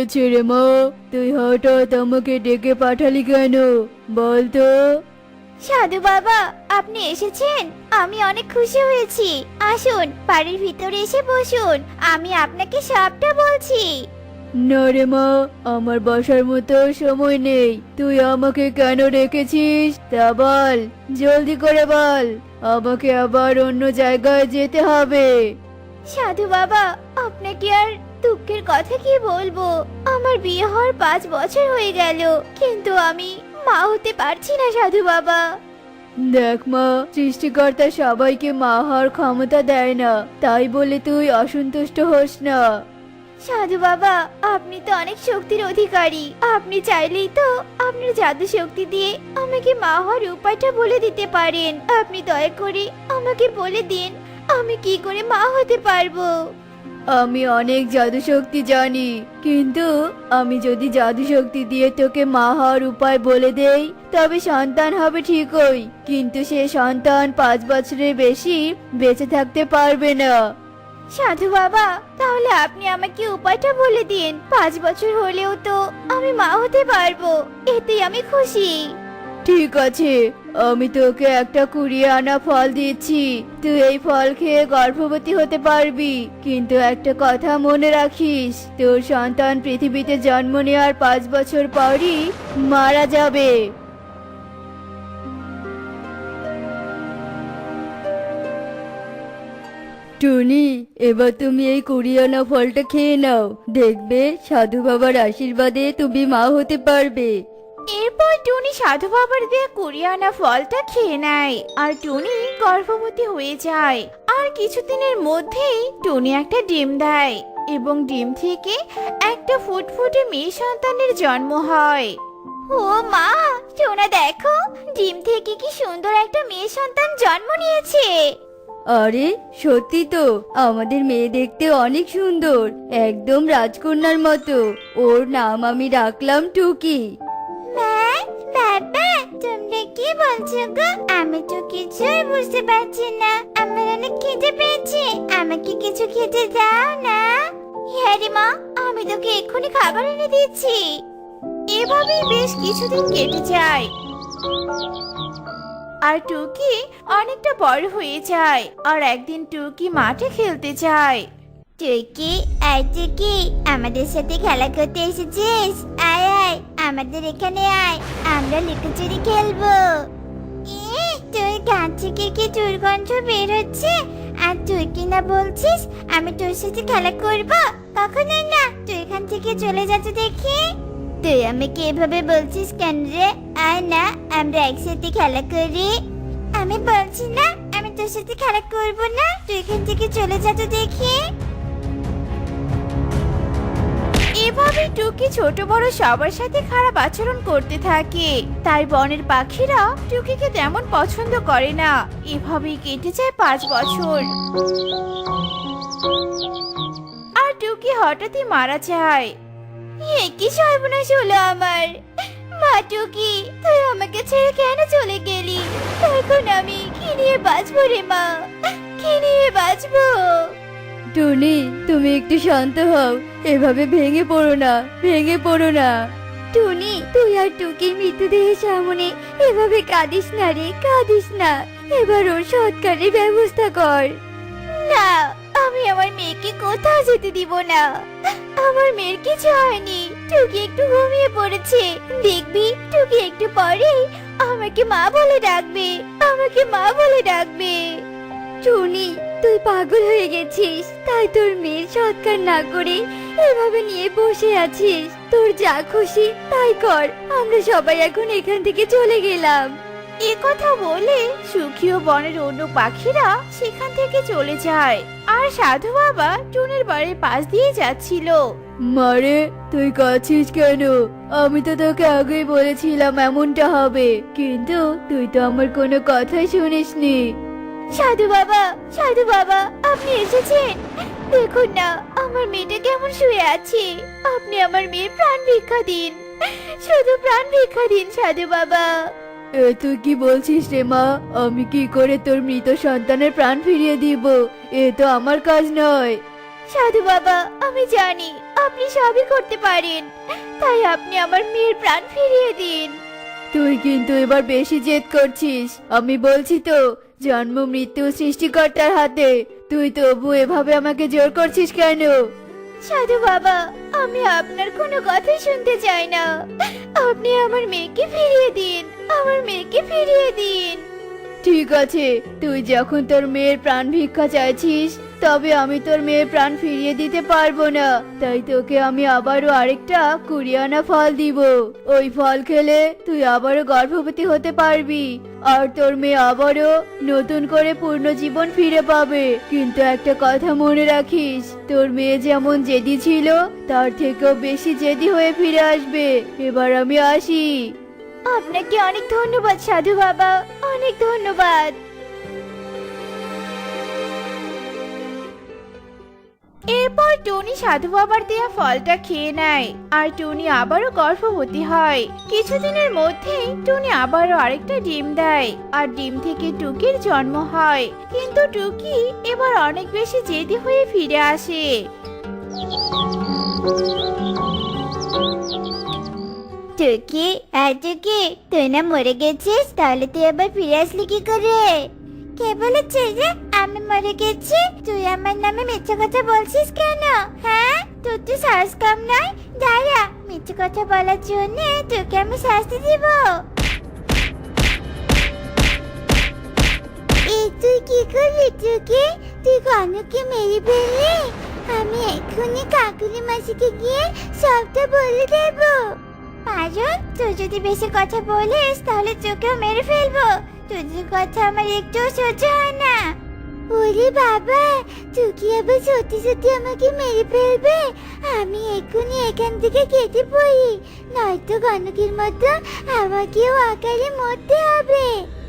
হয়েছে রে মা তুই হঠাৎ আমাকে ডেকে পাঠালি কেন? বল তো। সাধু বাবা আপনি এসেছেন? আমি অনেক খুশি হয়েছি। আসুন বাড়ির ভিতরে এসে বসুন। আমি আপনাকে সবটা বলছি। না রে মা আমার বসার মতো সময় নেই। তুই আমাকে কেন রেখেছিস তা বল জলদি করে বল। আমাকে আবার অন্য জায়গায় যেতে হবে। সাধু বাবা আপনাকে আর দুঃখের কথা কি বলব? আমার বিয়ে হওয়ার পাঁচ বছর হয়ে গেল কিন্তু আমি মা হতে পারছি না সাধু বাবা। দেখ মা সৃষ্টিকর্তা সবাইকে মা হওয়ার ক্ষমতা দেয় না তাই বলে তুই অসন্তুষ্ট হোস না। সাধু বাবা আপনি তো অনেক শক্তির অধিকারী। আপনি চাইলেই তো আপনার জাদু শক্তি দিয়ে আমাকে মা হওয়ার উপায়টা বলে দিতে পারেন। আপনি দয়া করে আমাকে বলে দিন আমি কি করে মা হতে পারব? আমি অনেক জাদু শক্তি জানি, কিন্তু আমি যদি জাদু শক্তি দিয়ে তোকে মা হওয়ার উপায় বলে দেই, তবে সন্তান হবে ঠিকই, কিন্তু সে সন্তান পাঁচ বছরের বেশি বেঁচে থাকতে পারবে না। সাধু বাবা, তাহলে আপনি আমাকে উপায়টা বলে দিন। পাঁচ বছর হলেও তো আমি মা হতে পারব, এতেই আমি খুশি। ঠিক আছে, আমি তোকে একটা কুড়িয়ে আনা ফল দিচ্ছি। তুই এই ফল খেয়ে গর্ভবতী হতে পারবি। কিন্তু একটা কথা মনে রাখিস, তোর সন্তান পৃথিবীতে জন্ম নেওয়ার পাঁচ বছর পরই মারা যাবে। টুনি, এবার তুমি এই কুড়িয়ে আনা ফলটা খেয়ে নাও। দেখবে সাধু বাবার আশীর্বাদে তুমি মা হতে পারবে। এরপর টুনি সাধু বাবার দিয়ে কুড়িয়ে আনা ফলটা খেয়ে নেয়। আর টুনি গর্ভবতী হয়ে যায়। আর কিছুদিনের মধ্যেই টুনি একটা ডিম দেয় এবং ডিম থেকে একটা ফুটফুটে মেয়ে সন্তানের জন্ম হয়। ও মা, সোনা দেখো, ডিম থেকে কি সুন্দর একটা মেয়ে সন্তান জন্ম নিয়েছে। আরে, সত্যি তো, আমাদের মেয়ে দেখতে অনেক সুন্দর, একদম রাজকন্যার মতো। ওর নাম আমি রাখলাম টুকি। কি বলছো গো? আমি তো কিছুই বুঝতে পারছি না। আমার অনেক খিদে পেয়েছে। আমাকে কিছু খেতে দাও না। হ্যাঁ রে মা, আমি তোকে এক্ষুনি খাবার এনে দিচ্ছি। এভাবেই বেশ কিছুদিন কেটে যায়। আর টুকি অনেকটা বড় হয়ে যায় আর একদিন টুকি মাঠে খেলতে যায়। টুকি আয় টুকি, আমাদের সাথে খেলা করতে এসেছিস? আমাদের এখানে আয়, আমরা লুকোচুরি খেলব। এ, তোর গান থেকে কি দুর্গন্ধ বের হচ্ছে আর তুই কি না বলছিস, আমি তোর সাথে খেলা করব? কখনো না, তুই এখান থেকে চলে যাচ্ছে দেখি। তুই আমাকে এভাবে বলছিস কেন রে? আয় না, আমরা একসাথে খেলা করি। আমি বলছি না, আমি তোর সাথে খেলা করব না, তুই এখান থেকে চলে যা দেখি। এভাবে টুকি ছোট বড় সবার সাথে খারাপ আচরণ করতে থাকে। তাই বনের পাখিরা টুকিকে তেমন পছন্দ করে না। এভাবেই কেটে যায় পাঁচ বছর। আর টুকি হঠাৎই মারা যায়। এ কি সর্বনাশ হলো আমার। মা টুকি, তুই আমাকে ছেড়ে কেন চলে গেলি? এখন আমি কি নিয়ে বাঁচবো রে মা? কি নিয়ে বাঁচবো? টুনি তুমি একটু শান্ত হও। এভাবে ভেঙে পড়ো না ভেঙে পড়ো না। টুনি তুই আর টুকির মৃতদেহের সামনে এভাবে কাঁদিস না রে কাঁদিস না। এবার ওর সৎকারের ব্যবস্থা কর। না আমি আমার মেয়েকে কোথাও যেতে দিব না। আমার মেয়ের কিছু হয়নি। টুকি একটু ঘুমিয়ে পড়েছে। দেখবি টুকি একটু পরে আমাকে মা বলে ডাকবে আমাকে মা বলে ডাকবে। টুনি তুই পাগল হয়ে গেছিস। তাই তোর মেয়ের সৎকার না করে এভাবে নিয়ে বসে আছিস। তোর যা খুশি তাই কর। আমরা সবাই এখন এখান থেকে চলে গেলাম। এ কথা বলে সুখী বনের অন্য পাখিরা সেখান থেকে চলে যায়। আর সাধু বাবা টুনের বাড়ির পাশ দিয়ে যাচ্ছিল। মারে তুই কাছিস কেন? আমি তো তোকে আগেই বলেছিলাম এমনটা হবে। কিন্তু তুই তো আমার কোনো কথাই শুনিসনি। সাধু বাবা সাধু বাবা আপনি এসেছেন? দেখুন না আমার মেয়েটা কেমন শুয়ে আছে। আপনি আমার মেয়ের প্রাণ ভিক্ষা দিন। শুধু প্রাণ ভিক্ষা দিন সাধু বাবা। এ তুই কি বলছিস রে মা? আমি কি করে তোর মৃত সন্তানের প্রাণ ফিরিয়ে দিব? এ তো আমার কাজ নয়। সাধু বাবা আমি জানি আপনি সবই করতে পারেন। তাই আপনি আমার মেয়ের প্রাণ ফিরিয়ে দিন। তুই কিন্তু এবার বেশি জেদ করছিস। আমি বলছি তো জন্ম, মৃত্যু, সৃষ্টিকর্তার হাতে। তুই তবু এভাবে আমাকে জোর করছিস কেন? সাধু বাবা, আমি আপনার কোনো কথা শুনতে চাই না। আপনি আমার মেয়েকে ফিরিয়ে দিন, আমার মেয়েকে ফিরিয়ে দিন। ঠিক আছে, তুই যখন তোর মেয়ের প্রাণ ভিক্ষা চাইছিস, তবে আমি তোর মেয়ের প্রাণ ফিরিয়ে দিতে পারব না। তাই তোকে আমি আবারও আরেকটা কুড়িয়ানা ফল দিব। ওই ফল খেলে তুই আবারও গর্ভবতী হতে পারবি। আর তোর মেয়ে আবারও নতুন করে পূর্ণ জীবন ফিরে পাবে। কিন্তু একটা কথা মনে রাখিস, তোর মেয়ে যেমন জেদি ছিল, তার থেকেও বেশি জেদি হয়ে ফিরে আসবে। এবার আমি আসি। আপনাকে অনেক ধন্যবাদ, সাধু বাবা। অনেক ধন্যবাদ। এরপর টুনি সাধু বাবার দেয়া ফলটা খেয়ে নেয়, আর টুনি আবারও গর্ভবতী হয়। কিছুদিনের মধ্যেই টুনি আবারও আরেকটা ডিম দেয়, আর ডিম থেকে টুকির জন্ম হয়। কিন্তু টুকি এবার অনেক বেশি জেদি হয়ে ফিরে আসে। টুকি আর টুকি তুই না মরে গেছিস, তাহলে তুই আবার ফিরে আসলি কি করে? কে বলেছে যে আমি মরে গেছি? তুই আমার নামে মিথ্যে কথা বলছিস কেন? হ্যাঁ? তোর তো সাহস কম নয়। দাঁড়া, মিথ্যে কথা বলার জন্য তোকে আমি শাস্তি দিব। এই তুই কি করলি টুকি তুই কনককে মেরে ফেললি? আমি এক্ষুনি কাকুলি মাসিকে গিয়ে সবটা বলে দেবো। পাজন তুই যদি বেশি কথা বলিস, তাহলে চোখেও মেরে ফেলব। তোদের কথা আমার একটু সহ্য হয় না। ওরে বাবা, তুই কি আবার সত্যি সত্যি আমাকে মেরে ফেলবে? আমি এক্ষুনি এখান থেকে কেটে পড়ি। নয়তো গণকের মতো আমাকেও আকারে মরতে হবে।